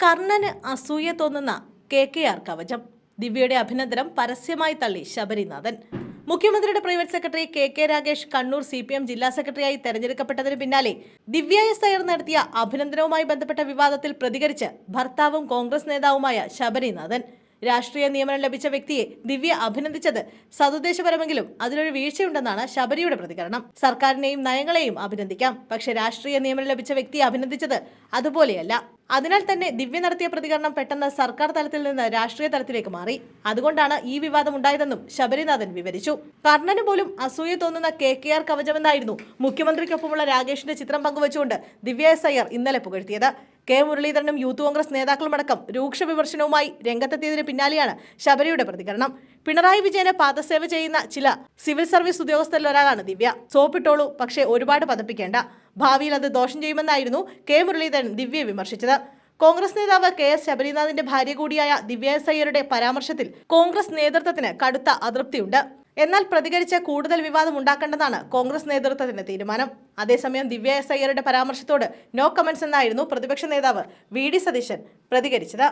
കർണന് അസൂയ തോന്നുന്ന K K R കവചം. ദിവ്യയുടെ അഭിനന്ദനം പരസ്യമായി തള്ളി ശബരിനാഥൻ. മുഖ്യമന്ത്രിയുടെ private secretary K K Ragesh Kannur C P M ജില്ലാ സെക്രട്ടറിയായി തെരഞ്ഞെടുക്കപ്പെട്ടതിന് പിന്നാലെ ദിവ്യ എസ് നടത്തിയ അഭിനന്ദനവുമായി ബന്ധപ്പെട്ട വിവാദത്തിൽ പ്രതികരിച്ച് ഭർത്താവും കോൺഗ്രസ് നേതാവുമായ ശബരിനാഥൻ. രാഷ്ട്രീയ നിയമനം ലഭിച്ച വ്യക്തിയെ ദിവ്യ അഭിനന്ദിച്ചത് സതുദ്ദേശപരമെങ്കിലും അതിലൊരു വീഴ്ചയുണ്ടെന്നാണ് ശബരിയുടെ പ്രതികരണം. സർക്കാരിനെയും നയങ്ങളെയും അഭിനന്ദിക്കാം. പക്ഷേ രാഷ്ട്രീയ നിയമനം ലഭിച്ച വ്യക്തിയെ അഭിനന്ദിച്ചത് അതുപോലെയല്ല. അതിനാൽ തന്നെ ദിവ്യ നടത്തിയ പ്രതികരണം പെട്ടെന്ന് സർക്കാർ തലത്തിൽ നിന്ന് രാഷ്ട്രീയ തലത്തിലേക്ക് മാറി. അതുകൊണ്ടാണ് ഈ വിവാദം ഉണ്ടായതെന്നും ശബരിനാഥൻ വിവരിച്ചു. കർണന് പോലും അസൂയ തോന്നുന്ന കെ കെ ആർ കവചമെന്നായിരുന്നു മുഖ്യമന്ത്രിക്കൊപ്പമുള്ള രാകേഷിന്റെ ചിത്രം പങ്കുവച്ചുകൊണ്ട് ദിവ്യ എസ് അയ്യർ ഇന്നലെ പുകഴ്ത്തിയത്. കെ മുരളീധരനും യൂത്ത് കോൺഗ്രസ് നേതാക്കളുമടക്കം രൂക്ഷ വിമർശനവുമായി രംഗത്തെത്തിയതിന് പിന്നാലെയാണ് ശബരിയുടെ പ്രതികരണം. പിണറായി വിജയനെ പാദസേവ ചെയ്യുന്ന ചില സിവിൽ സർവീസ് ഉദ്യോഗസ്ഥരിൽ ഒരാളാണ് ദിവ്യ. സോപ്പിട്ടോളൂ പക്ഷേ ഒരുപാട് പതപ്പിക്കേണ്ട. ഭാവിയിൽ അത് ദോഷം ചെയ്യുമെന്നായിരുന്നു കെ. മുരളീധരൻ ദിവ്യയെ വിമർശിച്ചത്. കോൺഗ്രസ് നേതാവ് കെ. എസ്. ശബരിനാഥിന്റെ ഭാര്യ കൂടിയായ ദിവ്യ എസ്. അയ്യരുടെ പരാമർശത്തിൽ കോൺഗ്രസ് നേതൃത്വത്തിന് കടുത്ത അതൃപ്തിയുണ്ട്. എന്നാൽ പ്രതികരിച്ച് കൂടുതൽ വിവാദം ഉണ്ടാക്കേണ്ടതാണ് കോൺഗ്രസ് നേതൃത്വത്തിന്റെ തീരുമാനം. അതേസമയം ദിവ്യ എസ്. അയ്യരുടെ പരാമർശത്തോട് നോ കമന്റ്സ് എന്നായിരുന്നു പ്രതിപക്ഷ നേതാവ് വി. ഡി. സതീശൻ പ്രതികരിച്ചത്.